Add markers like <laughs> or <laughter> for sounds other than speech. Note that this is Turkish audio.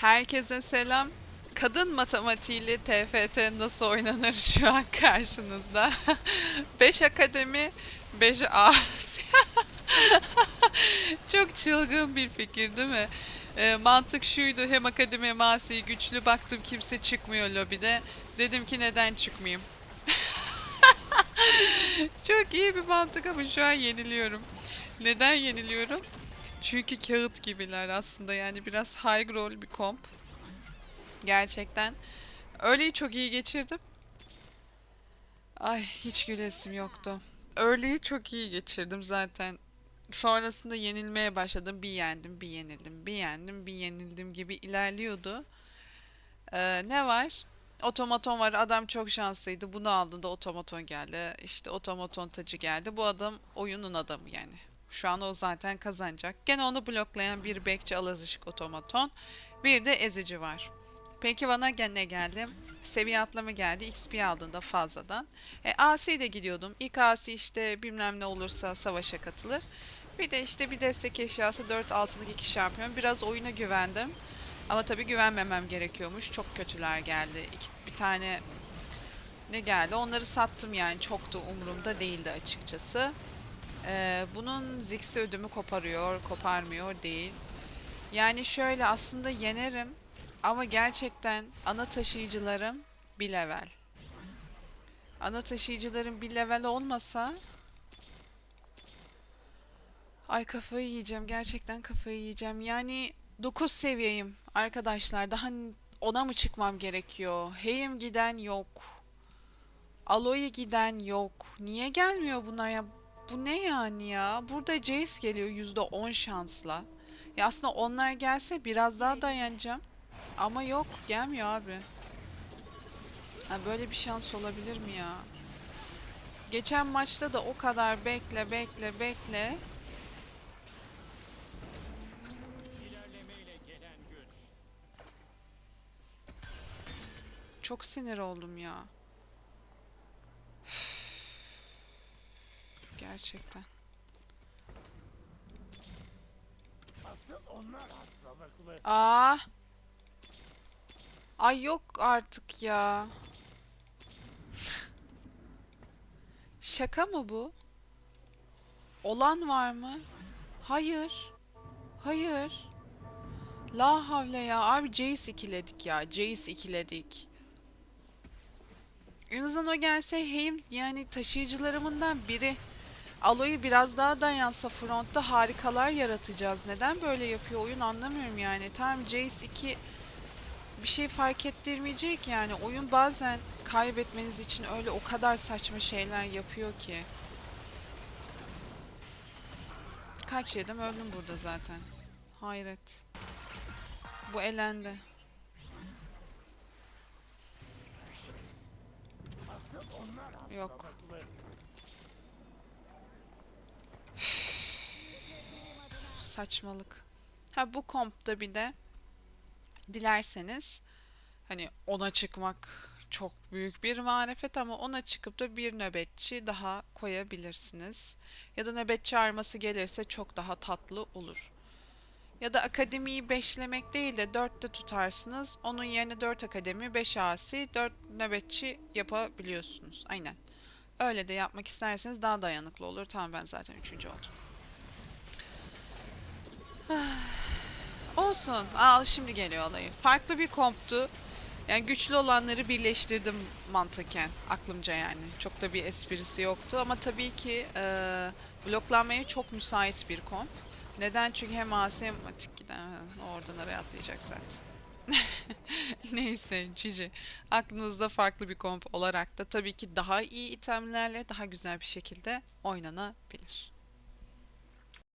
Herkese selam. Kadın matematiğiyle TFT nasıl oynanır şu an karşınızda. <laughs> 5 akademi, 5 Asya. <laughs> Çok çılgın bir fikir değil mi? Ee, mantık şuydu hem akademi hem Asya güçlü baktım kimse çıkmıyor lobide. Dedim ki neden çıkmayayım? <laughs> Çok iyi bir mantık ama şu an yeniliyorum. Neden yeniliyorum? Çünkü kağıt gibiler aslında yani biraz high roll bir komp. Gerçekten. Öğleyi çok iyi geçirdim. Ay hiç gülesim yoktu. Öğleyi çok iyi geçirdim zaten. Sonrasında yenilmeye başladım. Bir yendim, bir yenildim, bir yendim, bir yenildim gibi ilerliyordu. Ee, ne var? Otomaton var. Adam çok şanslıydı. Bunu aldığında otomaton geldi. İşte otomaton tacı geldi. Bu adam oyunun adamı yani. Şu an o zaten kazanacak. Gene onu bloklayan bir bekçi alazışık otomaton. Bir de ezici var. Peki bana gene geldi. Seviye atlama geldi. XP aldığında fazladan. E, AC de gidiyordum. İlk AC işte bilmem ne olursa savaşa katılır. Bir de işte bir destek eşyası 4 altınlık iki şampiyon. Biraz oyuna güvendim. Ama tabii güvenmemem gerekiyormuş. Çok kötüler geldi. İki, bir tane ne geldi? Onları sattım yani. Çok da umurumda değildi açıkçası. Ee, bunun Ziggs'i ödümü koparıyor, koparmıyor değil. Yani şöyle aslında yenerim ama gerçekten ana taşıyıcılarım bir level. Ana taşıyıcılarım bir level olmasa ay kafayı yiyeceğim. Gerçekten kafayı yiyeceğim. Yani 9 seviyeyim arkadaşlar. Daha ona mı çıkmam gerekiyor? Heyim giden yok. Aloy giden yok. Niye gelmiyor bunlar ya? Bu ne yani ya? Burada Jace geliyor %10 şansla. Ya aslında onlar gelse biraz daha dayanacağım. Ama yok gelmiyor abi. Ha böyle bir şans olabilir mi ya? Geçen maçta da o kadar bekle bekle bekle. Çok sinir oldum ya. Gerçekten. Aa. Ay yok artık ya. Şaka mı bu? Olan var mı? Hayır. Hayır. La havle ya. Abi Jace ikiledik ya. Jace ikiledik. En azından o gelse Heim yani taşıyıcılarımından biri. Aloy'u biraz daha dayansa frontta harikalar yaratacağız. Neden böyle yapıyor oyun anlamıyorum yani. Tamam Jace 2 bir şey fark ettirmeyecek yani. Oyun bazen kaybetmeniz için öyle o kadar saçma şeyler yapıyor ki. Kaç yedim öldüm burada zaten. Hayret. Bu elendi. Yok. Saçmalık. Ha bu kompta bir de dilerseniz hani ona çıkmak çok büyük bir marifet ama ona çıkıp da bir nöbetçi daha koyabilirsiniz. Ya da nöbetçi arması gelirse çok daha tatlı olur. Ya da akademiyi beşlemek değil de dörtte tutarsınız. Onun yerine dört akademi, beş asi, dört nöbetçi yapabiliyorsunuz. Aynen. Öyle de yapmak isterseniz daha dayanıklı olur. Tamam ben zaten üçüncü oldum. Olsun. Al şimdi geliyor olayı. Farklı bir komptu. Yani güçlü olanları birleştirdim mantıken. Aklımca yani. Çok da bir esprisi yoktu. Ama tabii ki e, bloklanmaya çok müsait bir komp. Neden? Çünkü hem AS hem atik giden. Oradan araya atlayacak zaten. <laughs> Neyse cici. Aklınızda farklı bir komp olarak da tabii ki daha iyi itemlerle daha güzel bir şekilde oynanabilir.